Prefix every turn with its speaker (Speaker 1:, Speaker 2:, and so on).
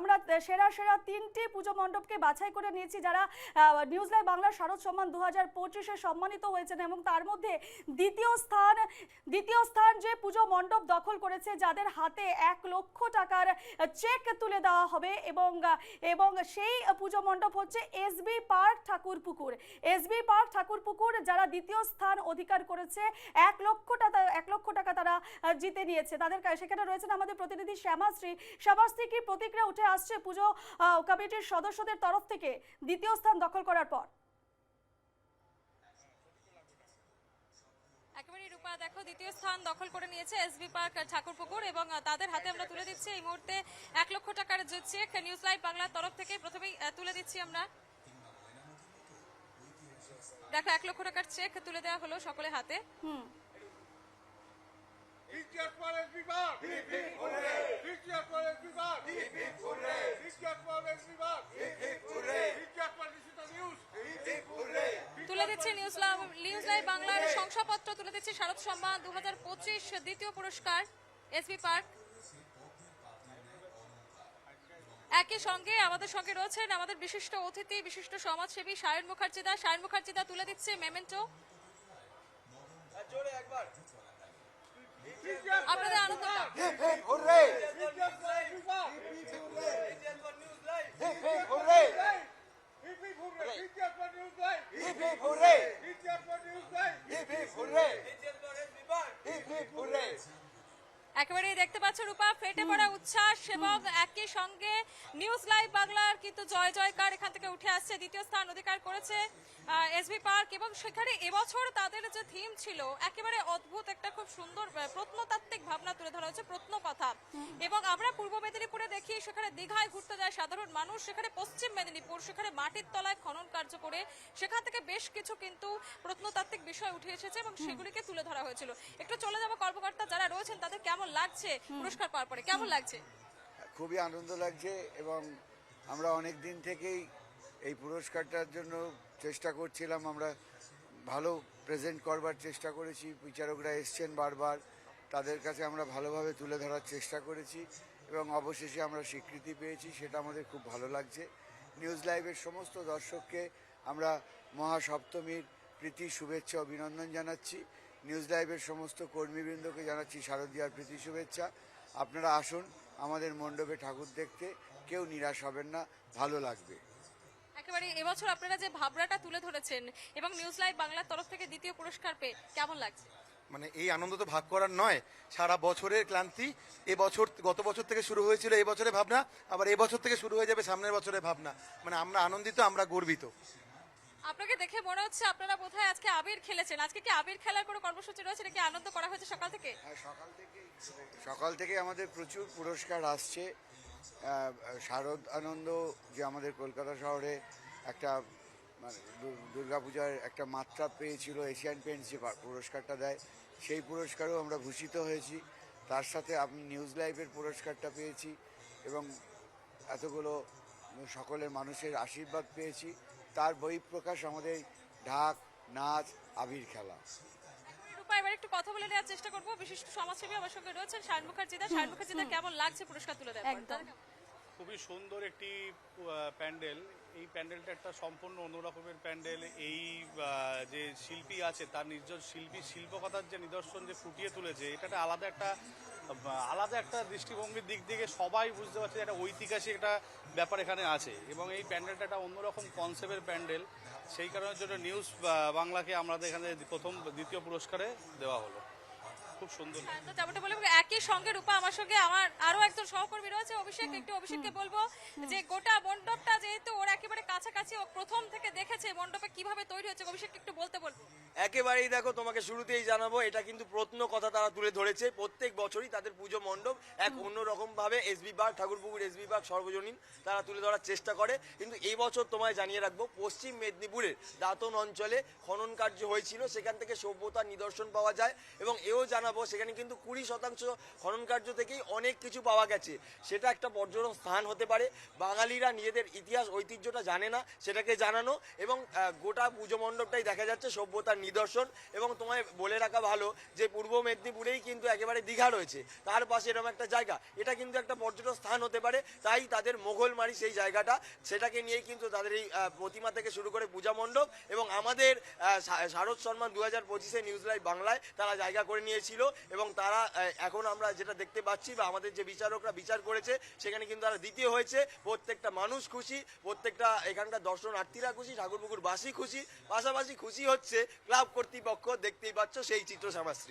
Speaker 1: আমরা সেরা সেরা তিনটি পুজো মণ্ডপকে বাছাই করে নিয়েছি যারা নিউজ লাইভ বাংলার শারদ সম্মান দু হাজার পঁচিশে সম্মানিত হয়েছেন এবং তার মধ্যে দ্বিতীয় স্থান দ্বিতীয় স্থান যে পুজো মণ্ডপ দখল করেছে যাদের হাতে এক লক্ষ টাকার চেক তুলে দেওয়া হবে এবং এবং সেই পুজো মণ্ডপ হচ্ছে SB park Thakurpukur. SB park Thakurpukur যারা দ্বিতীয় স্থান অধিকার করেছে, এক লক্ষ টাকা, এক লক্ষ টাকা তারা জিতে নিয়েছে। তাদের সেখানে রয়েছেন আমাদের প্রতিনিধি শ্যামাশ্রী। শ্যামাশ্রী কি প্রতিক্রিয়া উঠে আসছে পুজো আহ, কমিটির সদস্যদের তরফ থেকে দ্বিতীয় স্থান দখল করার পর।
Speaker 2: একেবারে রূপা দেখো দ্বিতীয় স্থান দখল করে নিয়েছে এসবি পার্ক ঠাকুরপুকুর এবং তাদের হাতে আমরা তুলে দিচ্ছি এই মুহূর্তে এক লক্ষ টাকার যে চেক নিউজ লাইভ বাংলার তরফ থেকে প্রথমেই তুলে দিচ্ছি আমরা। দেখো এক লক্ষ টাকার চেক তুলে দেওয়া হলো সকলের হাতে।
Speaker 1: হুম!
Speaker 3: Richard Wallace Vivar! Richard Wallace is the news!
Speaker 2: তুলে দিচ্ছে নিউজ লাইভ নিউজ লাইভ বাংলার শংসাপত্র তুলে দিচ্ছে শারদ সম্মান দু হাজার পঁচিশ দ্বিতীয় পুরস্কার এসবি পার্ক একই সঙ্গে আমাদের সঙ্গে রয়েছেন আমাদের বিশিষ্ট অতিথি বিশিষ্ট সমাজসেবী সায়ন মুখার্জিদা সায়ন মুখার্জিদা তুলে দিচ্ছে মেমেন্টো আপনাদের আনন্দটা একেবারেই দেখতে পাচ্ছ রূপা ফেটে পড়া উচ্ছ্বাস এবং একই সঙ্গে নিউজ লাইভ বাংলার কিন্তু জয় জয়কার এখান থেকে উঠে আসছে। দ্বিতীয় স্থান অধিকার করেছে এসবি পার্ক এবং সেখানে এবছর তাদের যে থিম ছিল একেবারে অদ্ভুত একটা খুব সুন্দর প্রত্নতাত্ত্বিক ভাবনা তুলে ধরা হয়েছে প্রত্নকথা। এবং আমরা পূর্ব মেদিনীপুরে দেখি সেখানে দীঘায় ঘুরতে যায় সাধারণ মানুষ সেখানে পশ্চিম মেদিনীপুর সেখানে মাটির তলায় খনন কার্য করে সেখান থেকে বেশ কিছু কিন্তু প্রত্নতাত্ত্বিক বিষয় উঠে এসেছে এবং সেগুলিকে তুলে ধরা হয়েছিল। একটু চলে যাব কর্মকর্তা যারা রয়েছেন তাদের কেমন লাগছে পুরস্কার পাওয়ার পরে? কেমন লাগছে?
Speaker 4: খুবই আনন্দ লাগছে এবং আমরা অনেক দিন থেকেই এই পুরস্কারটার জন্য চেষ্টা করছিলাম। আমরা ভালো প্রেজেন্ট করবার চেষ্টা করেছি। বিচারকরা এসছেন বারবার। তাদের কাছে আমরা ভালোভাবে তুলে ধরার চেষ্টা করেছি এবং অবশেষে আমরা স্বীকৃতি পেয়েছি। সেটা আমাদের খুব ভালো লাগছে। নিউজ লাইভের সমস্ত দর্শককে আমরা মহাসপ্তমীর প্রীতি শুভেচ্ছা অভিনন্দন জানাচ্ছি। নিউজ লাইভের সমস্ত কর্মীবৃন্দকে জানাচ্ছি শারদীয়ার প্রীতি শুভেচ্ছা। আপনারা আসুন আমাদের মণ্ডপে ঠাকুর দেখতে। কেউ নিরাশ হবেন না ভালো লাগবে।
Speaker 2: একেবারে এবছর আপনারা যে ভাবনাটা তুলে ধরেছেন এবং নিউজ লাইভ বাংলার তরফ থেকে দ্বিতীয় পুরস্কার পেয়ে কেমন লাগছে?
Speaker 5: মানে এই আনন্দ তো ভাগ করার নয় সারা বছরের ক্লান্তি। এবছর গত বছর থেকে শুরু হয়েছিল এই বছরের ভাবনা আবার এবছর থেকে শুরু হয়ে যাবে সামনের বছরের ভাবনা। মানে আমরা আনন্দিত আমরা গর্বিত।
Speaker 2: আপনাকে দেখে মনে হচ্ছে আপনারা বোধহয় আজকে আবির খেলেছেন। আজকে কি আবির খেলার কোনো কর্মসূচি রয়েছে নাকি আনন্দ করা হয়েছে সকাল থেকে?
Speaker 4: হ্যাঁ সকাল থেকে সকাল থেকে আমাদের প্রচুর পুরস্কার আসছে। শারদ আনন্দ যে আমাদের কলকাতা শহরে একটা মানে দুর্গাপূজার একটা মাত্রা পেয়েছিল, এশিয়ান পেন্টস যে পুরস্কারটা দেয়, সেই পুরস্কারও আমরা ভূষিত হয়েছি। তার সাথে আমি নিউজ লাইভের পুরস্কারটা পেয়েছি এবং এতগুলো সকলের মানুষের আশীর্বাদ পেয়েছি। তার বহিঃপ্রকাশ আমাদের ঢাক নাচ আবির খেলা।
Speaker 2: এবার একটু কথা বলে নেওয়ার চেষ্টা করব। বিশিষ্ট সমাজসেবী আমার সঙ্গে রয়েছেন শায়ন মুখার্জিদা শায়ন মুখার্জিদা কেমন লাগছে পুরস্কার তুলে দেওয়ার
Speaker 1: একদম।
Speaker 6: খুবই সুন্দর একটি প্যান্ডেল। এই প্যান্ডেলটা একটা সম্পূর্ণ অন্যরকমের প্যান্ডেল। এই যে শিল্পী আছে তার নিজস্ব শিল্পী শিল্পকথার যে নিদর্শন যে ফুটিয়ে তুলেছে এটা একটা আলাদা একটা আলাদা একটা দৃষ্টিভঙ্গির দিক থেকে সবাই বুঝতে পারছে যে একটা ঐতিহাসিক একটা ব্যাপার এখানে আছে। এবং এই প্যান্ডেলটা একটা অন্যরকম কনসেপ্টের প্যান্ডেল। সেই কারণের জন্য নিউজ বাংলাকে আমাদের এখানে প্রথম দ্বিতীয় পুরস্কারে দেওয়া হলো। খুব সুন্দর।
Speaker 2: হ্যাঁ, তো যেমনটা বললাম একই সঙ্গে রূপা আমার সঙ্গে আমার আরও একজন সহকর্মী রয়েছে অভিষেক। একটু অভিষেককে বলব যে গোটা মণ্ডপটা যেহেতু ওর একেবারে কাছাকাছি ও প্রথম থেকে দেখেছে মণ্ডপে কীভাবে তৈরি হচ্ছে অভিষেক একটু বলতে বলব।
Speaker 7: একেবারেই দেখো তোমাকে শুরুতেই জানাব এটা কিন্তু প্রত্ন কথা তারা তুলে ধরেছে। প্রত্যেক বছরই তাদের পুজো মণ্ডপ এক অন্যরকম ভাবে এসবি বাগ ঠাকুরপুকুর এসবি বাগ সর্বজনীন তারা তুলে ধরার চেষ্টা করে। কিন্তু এই বছর তোমায় জানিয়ে রাখব পশ্চিম মেদিনীপুরের দাঁতন অঞ্চলে খনন কার্য হয়েছিল সেখান থেকে সভ্যতার নিদর্শন পাওয়া যায় এবং এও জানাব সেখানে কিন্তু কুড়ি শতাংশ খনন কার্য থেকেই অনেক কিছু পাওয়া গেছে। সেটা একটা পর্যটন স্থান হতে পারে বাঙালিরা নিজেদের ইতিহাস ঐতিহ্যটা জানে না সেটাকে জানানো এবং গোটা পুজো মণ্ডপটাই দেখা যাচ্ছে সভ্যতার নিদর্শন এবং তোমায় বলে রাখা ভালো যে পূর্ব মেদিনীপুরেই কিন্তু একেবারে দীঘা রয়েছে। তার পাশে এরকম একটা জায়গা। এটা কিন্তু একটা পর্যটন স্থান হতে পারে, তাই তাদের মোগলমারি সেই জায়গাটা। সেটাকে নিয়েই কিন্তু তাদের এই প্রতিমা থেকে শুরু করে পূজা মণ্ডপ এবং আমাদের শারদ সম্মান দু হাজার পঁচিশে নিউজ লাইভ বাংলায় তারা জায়গা করে নিয়েছিল এবং তারা এখন আমরা যেটা দেখতে পাচ্ছি বা আমাদের যে বিচারকরা বিচার করেছে, সেখানে কিন্তু তারা দ্বিতীয় হয়েছে। প্রত্যেকটা মানুষ খুশি, প্রত্যেকটা এখানকার দর্শনার্থীরা খুশি ঠাকুরপুকুর বাসী খুশি। পাশাপাশি খুশি হচ্ছে ক্লাব কর্তৃপক্ষ দেখতেই পাচ্ছ সেই চিত্র সামাশ্রী